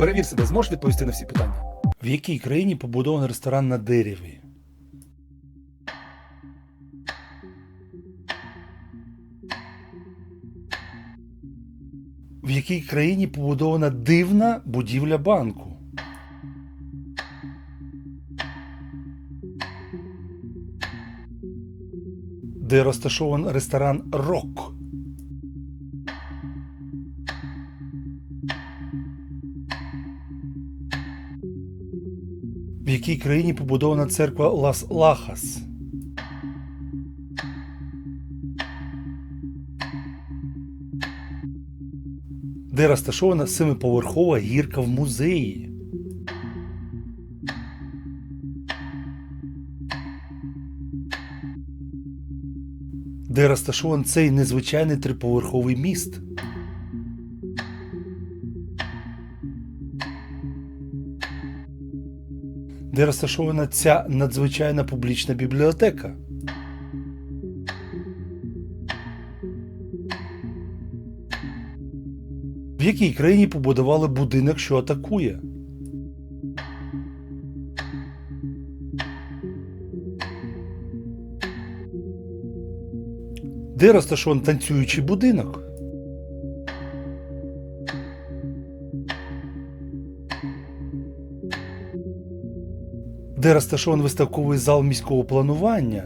Перевір себе, зможеш відповісти на всі питання. В якій країні побудований ресторан на дереві? В якій країні побудована дивна будівля банку? Де розташований ресторан Рок? В якій країні побудована церква Лас Лахас? Де розташована семиповерхова гірка в музеї? Де розташований цей незвичайний триповерховий міст? Де розташована ця надзвичайна публічна бібліотека? В якій країні побудували будинок, що атакує? Де розташований танцюючий будинок? Де розташований виставковий зал міського планування?